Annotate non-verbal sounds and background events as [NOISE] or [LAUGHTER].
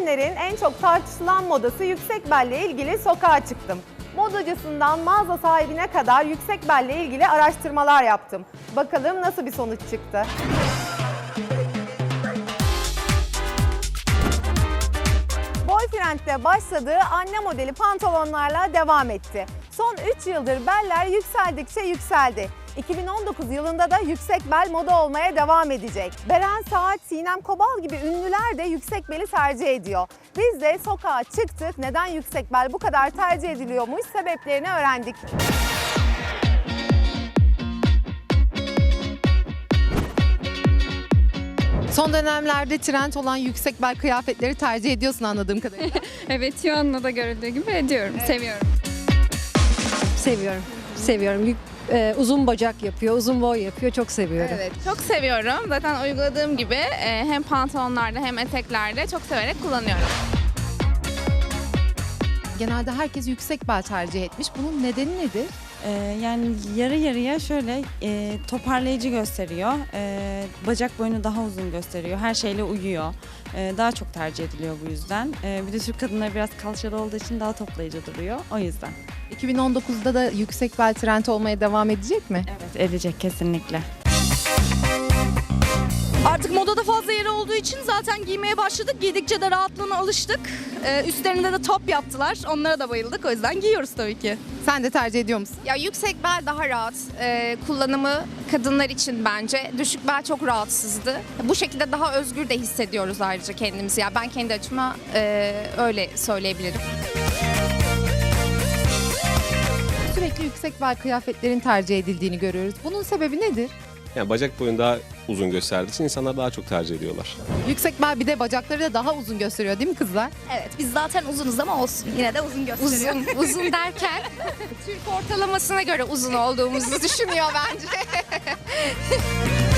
günlerin en çok tartışılan modası yüksek belle ilgili sokağa çıktım. Modacısından mağaza sahibine kadar yüksek belle ilgili araştırmalar yaptım. Bakalım nasıl bir sonuç çıktı. Boyfriend'de başladığı anne modeli pantolonlarla devam etti. Son 3 yıldır beller yükseldikçe yükseldi. 2019 yılında da yüksek bel moda olmaya devam edecek. Beren Saat, Sinem Kobal gibi ünlüler de yüksek beli tercih ediyor. Biz de sokağa çıktık. Neden yüksek bel bu kadar tercih ediliyormuş sebeplerini öğrendik. Son dönemlerde trend olan yüksek bel kıyafetleri tercih ediyorsun anladığım kadarıyla. [LAUGHS] Evet şu anda da görüldüğü gibi ediyorum. Seviyorum. Seviyorum. Seviyorum. Yük- e, uzun bacak yapıyor, uzun boy yapıyor. Çok seviyorum. Evet. Çok seviyorum. Zaten uyguladığım gibi e, hem pantolonlarda hem eteklerde çok severek kullanıyorum. Genelde herkes yüksek bel tercih etmiş. Bunun nedeni nedir? Ee, yani yarı yarıya şöyle e, toparlayıcı gösteriyor. Ee, bacak boyunu daha uzun gösteriyor. Her şeyle uyuyor. Ee, daha çok tercih ediliyor bu yüzden. Ee, bir de Türk kadınları biraz kalçalı olduğu için daha toplayıcı duruyor. O yüzden. 2019'da da yüksek bel trend olmaya devam edecek mi? Evet edecek kesinlikle. Artık modada fazla yeri olduğu için zaten giymeye başladık. Giydikçe de rahatlığına alıştık. Ee, üstlerinde de top yaptılar. Onlara da bayıldık. O yüzden giyiyoruz tabii ki. Sen de tercih ediyor musun? Ya yüksek bel daha rahat. Ee, kullanımı kadınlar için bence. Düşük bel çok rahatsızdı. Bu şekilde daha özgür de hissediyoruz ayrıca kendimizi. Ya ben kendi açıma e, öyle söyleyebilirim. Sürekli yüksek bel kıyafetlerin tercih edildiğini görüyoruz. Bunun sebebi nedir? Yani bacak boyunu daha uzun gösterdiği için insanlar daha çok tercih ediyorlar. Yüksek bel bir de bacakları da daha uzun gösteriyor değil mi kızlar? Evet biz zaten uzunuz ama olsun. Yine de uzun gösteriyor. Uzun, uzun derken [LAUGHS] Türk ortalamasına göre uzun olduğumuzu düşünüyor bence. [LAUGHS]